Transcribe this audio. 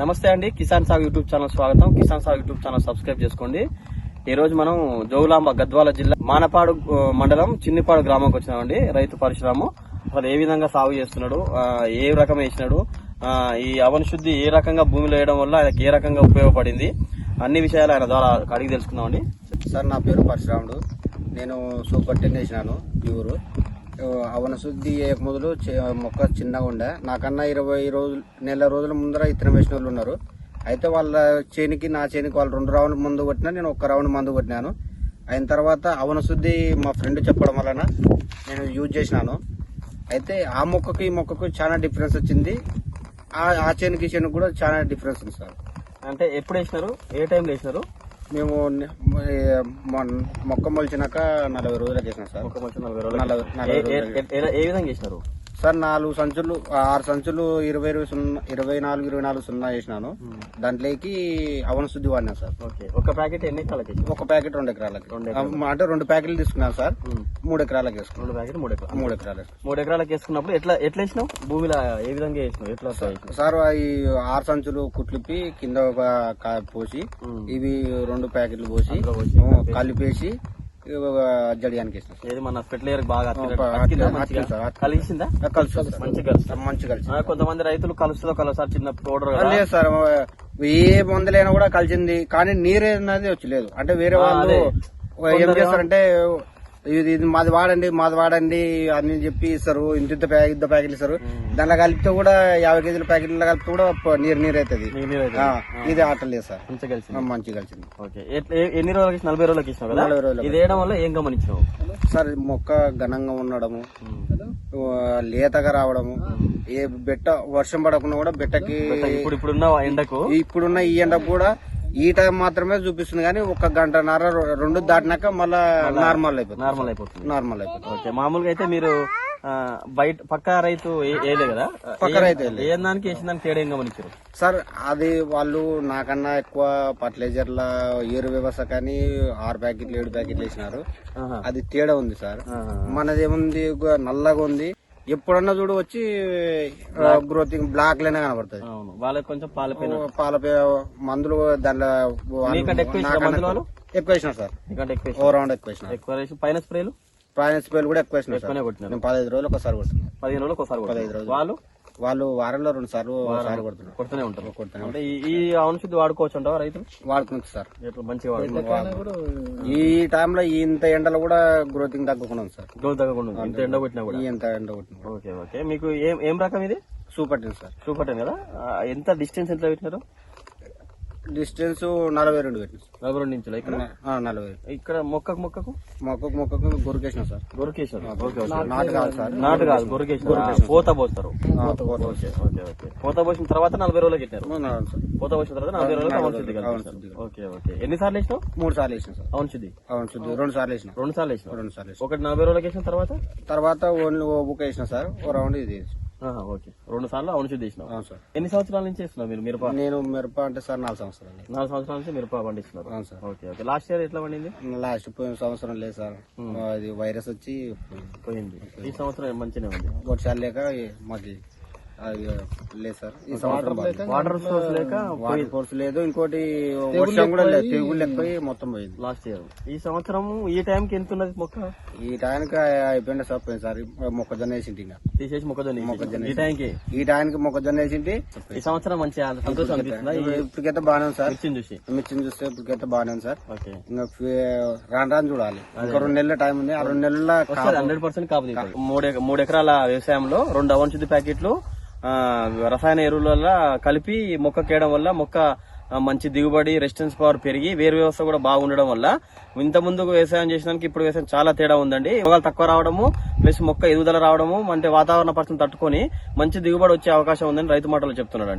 నమస్తే అండి. కిసాన్ సాగు యూట్యూబ్ ఛానల్ స్వాగతం. కిసాన్ సాగు యూట్యూబ్ ఛానల్ సబ్స్క్రైబ్ చేసుకోండి. ఈ రోజు మనం జోగులాంబ గద్వాల జిల్లా మానపాడు మండలం చిన్నిపాడు గ్రామంకి వచ్చినామండి. రైతు పరిశ్రమ. అసలు ఏ విధంగా సాగు చేస్తున్నాడు? ఏ రకం వేసినాడు? ఈ అవనశుద్ధి ఏ రకంగా భూమిలో వేయడం వల్ల ఆయనకి ఏ రకంగా ఉపయోగపడింది? అన్ని విషయాలు ఆయన ద్వారా అడిగి తెలుసుకుందామండి. సార్ నా పేరు పరశురాముడు. నేను సూపర్ టెన్ వేసినాను ఈ ఊరు. అవన శుద్ధి చేయక మొదలు చే- మొక్క చిన్నగా ఉండే. నాకన్నా ఇరవై రోజులు నెల రోజుల ముందర ఇతరం వేసిన వాళ్ళు ఉన్నారు. అయితే వాళ్ళ చేనికి నా చేనికి వాళ్ళు రెండు రౌండ్ మందు కొట్టినా నేను ఒక్క రౌండ్ మందు కొట్టినాను. అయిన తర్వాత అవన శుద్ధి మా ఫ్రెండ్ చెప్పడం వలన నేను యూజ్ చేసినాను. అయితే ఆ మొక్కకు ఈ మొక్కకు చాలా డిఫరెన్స్ వచ్చింది. ఆ చేనికి చేనుకు కూడా చాలా డిఫరెన్స్ ఉంది సార్. అంటే ఎప్పుడు వేసినారు? ఏ టైంలో వేసినారు? మేము మొక్క మొలిచినాక నలభై రోజులకు వేసినాం సార్. ఒక మంచి నలభై నలభై ఏ- విధంగా వేసినారు సార్ నాలుగు సంచులు ఆరు సంచులు ఇరవై ఇరవై సున్నా ఇరవై నాలుగు ఇరవై నాలుగు సున్నా వేసినాను. దాంట్లోకి అవన శుద్ధి వాడినా సార్. ఓకే. ఒక ప్యాకెట్ ఎన్ని ఎకరాలకి? ఒక ప్యాకెట్ రెండు ఎకరాలకి. అంటే రెండు ప్యాకెట్లు తీసుకున్నాను సార్. మూడు ఎకరాలకి వేసుకున్నాను. రెండు ప్యాకెట్ మూడు ఎకరాలు. మూడు ఎకరాలకి మూడు ఎకరాలకు వేసుకున్నప్పుడు ఎట్లా ఎట్లా వేసినావు? భూమిలో ఏ విధంగా వేసినావు? ఎట్లా వస్తాయి సార్ ఈ ఆరు సంచులు కుట్లిపి కింద ఒక పోసి. ఇవి రెండు ప్యాకెట్లు పోసి కలిపేసి జడియానికి వేసినాం. ఏది మన ఫెర్టిలైజర్ బాగా. కలిసిందా? కలిసి మంచి కలిసి కొంతమంది రైతులు కలుస్తుందో కలసారి చిన్న పౌడర్ లేదు సార్ ఏ మందులైనా కూడా కలిసింది కానీ నీరు అనేది వచ్చి లేదు. అంటే వేరే వాళ్ళు. ఏం చేస్తారంటే ఇది ఇది మాది వాడండి మాది వాడండి అని చెప్పి ఇస్తారు. ఇంత ఇంత ప్యాకెట్ ప్యాకెట్లు ఇస్తారు. దాంట్లో కలిపితే కూడా యాభై కేజీల ప్యాకెట్లు కలిపితే కూడా నీరు నీరు అవుతుంది. ఇది ఆటలు లేదు సార్. మంచిగా కలిసింది. మంచిగా కలిసింది. ఓకే. ఎన్ని రోజులకి నలభై రోజులకి నలభై రోజులకి. ఇది వేయడం వల్ల ఏం గమనించినావు సార్ మొక్క ఘనంగా ఉండడము. లేతగా రావడము. ఏ బెట్ట వర్షం పడకుండా కూడా బెట్టకి ఇప్పుడు ఇప్పుడున్న ఎండకు? ఇప్పుడున్న ఈ ఎండ కూడా ఈ టైం మాత్రమే చూపిస్తుంది కానీ ఒక గంటన్నర రె- రెండు దాటినాక మళ్ళా నార్మల్ అయిపోతుంది. నార్మల్ అయిపోతుంది. నార్మల్ అయిపోతుంది. ఓకే మామూలుగా అయితే మీరు బయట పక్క రైతు కదా? పక్క రైతు ఏలే. ఏ దానికి వేసిన దానికి తేడా ఏం గమనించారు? సార్ అది వాళ్ళు నాకన్నా ఎక్కువ ఫర్టిలైజర్ల ఏరు వ్యవస్థ కానీ ఆరు ప్యాకెట్లు ఏడు ప్యాకెట్లు వేసినారు. అది తేడా ఉంది సార్. ఆహా. మనది ఏముంది గు- నల్లగా ఉంది. ఎప్పుడన్నా చూడు వచ్చి గ్రోతింగ్ బ్లాక్ లైనా కనబడుతుంది. అవును వాళ్ళకి కొంచెం పాలపైన పాల పే- మందులు మీకంటే ఎక్కువ వేసిన సార్. ఓ రౌండ్ ఎక్కువ వేసిన ఎక్కువ పైన స్ప్రేలు? ప్రాణస్ స్పేల్ కూడా ఎక్కువ వేసిన నేను పదహైదు రోజులు ఒకసారి కొడుతున్నాను పదిహేను రోజులకు ఒకసారి పదహైదు. రోజులు. వాళ్ళు? వాళ్ళు వారంలో రెండు సార్లు ఒకసారి కొడుతున్నారు. కొడుతూనే ఉంటారు. కొడుతున్నాను అంటే ఈ- ఈ ఔషధి వాడుకోవచ్చు అంటావా రైతులు? వాడుతుంది సార్. ఎట్లా మంచిగా వాడుకో ఈ టైంలో ఇంత ఎండలో కూడా గ్రోతింగ్ తగ్గకుండా ఉంది సార్. గ్రోత్ తగ్గకుండా ఉంది. ఇంత ఎండ కొట్టినా కూడా. ఈ ఎంత ఎండ కొట్టిన ఓకే ఓకే. మీకు ఏం ఏం రకం ఇది? Super ten sir. Super ten కదా? ఆ, ఎంత డిస్టెన్స్ ఎంత పెట్టినారు? డిస్టెన్స్ నలభై రెండు పెట్టిన. నలభై రెండు ఇంచులు ఇక్కడ? నలభై. ఇక్కడ మొక్కకు మొక్కకు? మొక్కకు మొక్కకు గొరికేసిన సార్. ఓకే నాటు కాదు సార్. నాటు కాదు గొరకేశారు. పోత పోస్తారు. పోత. Okay okay okay. పోత పోసిన తర్వాత నలభై రోజులకి పెట్టారు పోత పోసిన తర్వాత నలభై అవును శుద్ధి. శుద్ధి. Okay okay. ఎన్ని సార్లు వేసినావు? మూడు సార్లు వేసిన సార్. అవును శుద్ధి? అవును శుద్ధి. రెండు సార్లు వేసిన. రెండు సార్లు వేసినావు. రెండు సార్లు వేసిన. ఒకటి నలభై రోజులకి వేసిన తర్వాత? తర్వాత ఓన్లీ ఓ బుక్ వేసిన సార్. ఓ రౌండ్ ఇది వేసిన. ఓకే. రెండు సార్లు అవును సార్. ఎన్ని సంవత్సరాల నుంచి వేస్తున్నావు మీరు మిరప? నేను మిరప అంటే సార్ నాలుగు సంవత్సరాలు నాలుగు సంవత్సరాల నుంచి మిరప పండిస్తున్నారు. అవును sir. Okay okay. Last year ఎట్లా పండింది? లాస్ట్ పోయిన సంవత్సరం లేదు సార్. అది వైరస్ వచ్చి పోయింది. ఈ సంవత్సరం మంచిగానే ఉంది. వర్షాలు లేక మాకు లేదు సార్. ఈ సంవత్సరం. వాటర్ సోర్స్ లేక వాటర్ లేదు. ఇంకోటి వర్షం కూడా లేదు. తెగుళ్ళు ఎక్కువ మొత్తం పోయింది. Last year. ఈ సంవత్సరం ఈ టైంకి ఎంత ఉన్నది మొక్క? ఈ టైంకి అయిపోయింది సార్ పోయినసారి మొక్కజొన్న వేసింటి ఇంకా. తీసేసి మొక్కజొన్న వేసేసారు. ఈ టైంకి? ఈ టైంకి మొక్కజొన్న వేసింటి. ఈ సంవత్సరం సంతోషం ఈ ఇప్పటికైతే బాగానే ఉంది సార్. మిర్చిని చూసి. మిర్చిని చూస్తే ఇప్పటికైతే బాగానే ఉంది సార్. ఓకే. ఇంకా రాను రాను చూడాలి. ఇంకా రెండు నెలల టైం ఉంది. ఆ రెండు నెలల హండ్రెడ్ పర్సెంట్ కాపు. మూడు మూడు ఎకరాల వ్యవసాయంలో రెండు అవన్ శుద్ధి ప్యాకెట్లు రసాయన ఎరువుల వల్ల కలిపి మొక్క కేయడం వల్ల మొక్క మంచి దిగుబడి రెసిస్టెన్స్ పవర్ పెరిగి వేరు వ్యవస్థ కూడా బాగుండడం వల్ల ఇంత ముందుకు వ్యవసాయం చేసినానికి ఇప్పుడు వ్యవసాయం చాలా తేడా ఉందండి. రోగాలు తక్కువ రావడము ప్లస్ మొక్క ఎదుగుదల రావడము అంటే వాతావరణ పరిస్థితులు తట్టుకొని మంచి దిగుబడి వచ్చే అవకాశం ఉందని రైతు మాటలు చెప్తున్నాడండి